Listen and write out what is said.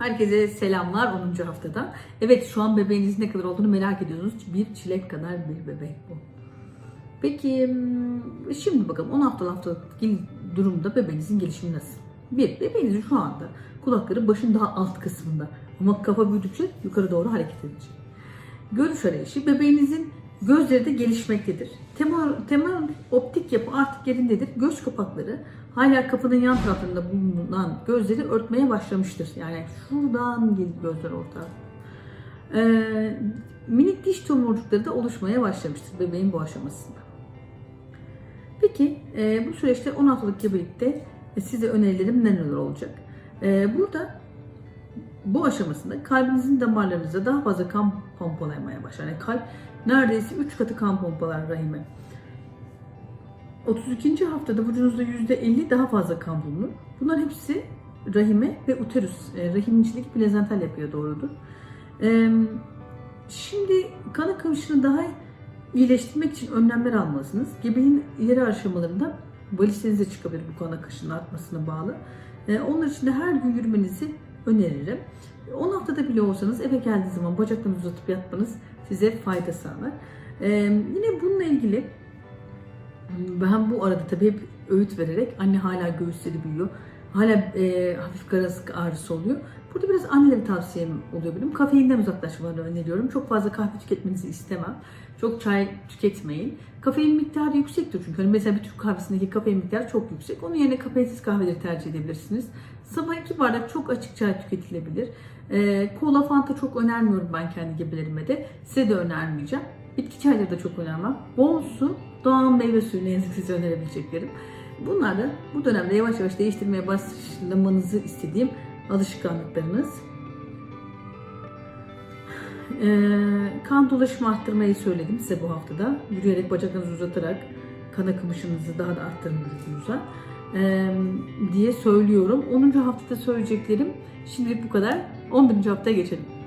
Herkese selamlar 10. haftada. Evet şu an bebeğinizin ne kadar olduğunu merak ediyorsunuz. Bir çilek kadar bir bebek bu. Peki hmm, şimdi bakalım 10 haftalık haftalık durumda bebeğinizin gelişimi nasıl? Bir, bebeğinizin şu anda kulakları başın daha alt kısmında ama kafa büyüdükçe yukarı doğru hareket edecek. Görüş arayışı bebeğinizin gözleri de gelişmektedir. Temel, temel optik yapı artık yerindedir. Göz kapakları hala kapının yan tarafında bulunan gözleri örtmeye başlamıştır. Yani şuradan gelip gözler orta. Ee, minik diş tomurcukları da oluşmaya başlamıştır bebeğin bu aşamasında. Peki e, bu süreçte 10 haftalık gebelikte e, size önerilerim neler olacak? E, burada bu aşamasında kalbinizin damarlarınıza daha fazla kan pompalamaya başlar. Yani kalp neredeyse 3 katı kan pompalar rahime. 32. haftada vücudunuzda %50 daha fazla kan bulunur. Bunların hepsi rahime ve uterus, e, rahim içindeki plazental yapıya doğrudur. E, şimdi kan akışını daha iyileştirmek için önlemler almalısınız. Gebeliğin ileri aşamalarında valizinize çıkabilir bu kan akışının artmasına bağlı. E, Onlar için de her gün yürümenizi öneririm. 10 haftada bile olsanız eve geldiğiniz zaman bacaklarınızı uzatıp yatmanız size fayda sağlar. E, Yine bununla ilgili ben bu arada tabii hep öğüt vererek anne hala göğüsleri büyüyor. Hala e, hafif karasık ağrısı oluyor. Burada biraz annelere tavsiyem oluyor benim. Kafeinden uzaklaşmalarını öneriyorum. Çok fazla kahve tüketmenizi istemem. Çok çay tüketmeyin. Kafein miktarı yüksektir çünkü. Hani mesela bir Türk kahvesindeki kafein miktarı çok yüksek. Onun yerine kafeinsiz kahveleri tercih edebilirsiniz. Sabah iki bardak çok açık çay tüketilebilir. E, kola, fanta çok önermiyorum ben kendi gebelerime de. Size de önermeyeceğim. Bitki çayları da çok önermem. Bol su, doğal meyve suyu ne yazık ki size önerebileceklerim. Bunlar da bu dönemde yavaş yavaş değiştirmeye başlamanızı istediğim alışkanlıklarınız. Ee, kan dolaşımı arttırmayı söyledim size bu haftada. Yürüyerek bacaklarınızı uzatarak kan akımışınızı daha da vücudunuza ee, diye söylüyorum. 10. haftada söyleyeceklerim şimdilik bu kadar. 11. haftaya geçelim.